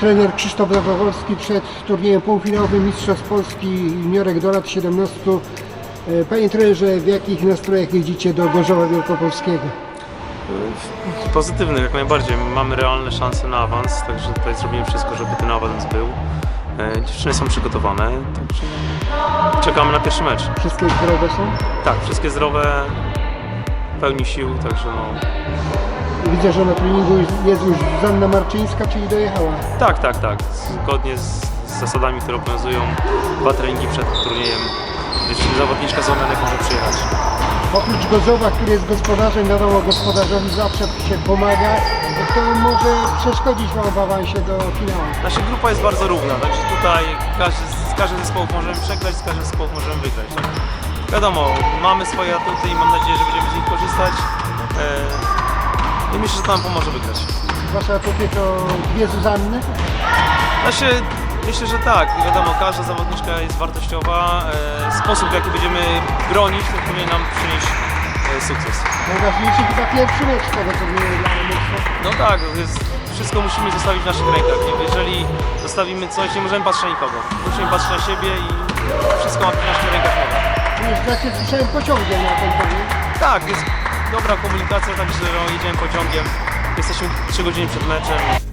trener Krzysztof Zawolski przed turniejem półfinałowym Mistrzostw Polski juniorek do lat 17. E, Panie trenerze, w jakich nastrojach jeździcie do Gorzowa Wielkopolskiego? Pozytywnych jak najbardziej. Mamy realne szanse na awans, także tutaj zrobimy wszystko, żeby ten awans był. E, Dziewczyny są przygotowane, także czekamy na pierwszy mecz. Wszystkie zdrowe są? Tak, wszystkie zdrowe, pełni sił, także no. Widzę, że na treningu jest już Zanna Marczyńska, czyli dojechała. Tak, tak, tak. Zgodnie z, zasadami, które obowiązują, dwa treningi przed turniejem. Zawodniczka z Omenek może przyjechać. Oprócz Gorzowa, który jest gospodarzem, wiadomo, gospodarzowi zawsze się pomaga, to może przeszkodzić Wam w awansie do finału. Nasza grupa jest bardzo równa, także tutaj każdy, z każdym zespołów możemy przegrać, z każdym zespołów możemy wygrać. Tak? Wiadomo, mamy swoje atuty i mam nadzieję, że będziemy z nich korzystać. E, I myślę, że to nam pomoże wygrać. Wasza to dwie Zuzanny. Znaczy, myślę, że tak. Wiadomo, każda zawodniczka jest wartościowa. E, sposób, w jaki będziemy bronić, to powinien nam przynieść e, sukces. Najważniejszy chyba pierwszy mecz tego turnieju dla. No tak, jest, wszystko musimy zostawić w naszych rękach. Jeżeli zostawimy coś, nie możemy patrzeć na nikogo. Musimy patrzeć na siebie i wszystko ma w naszych rękach. Jeżdżacie, słyszałem, pociągiem na ten turniej. Tak, jest dobra komunikacja, także no, jedziemy pociągiem. Jesteśmy 3 godziny przed meczem.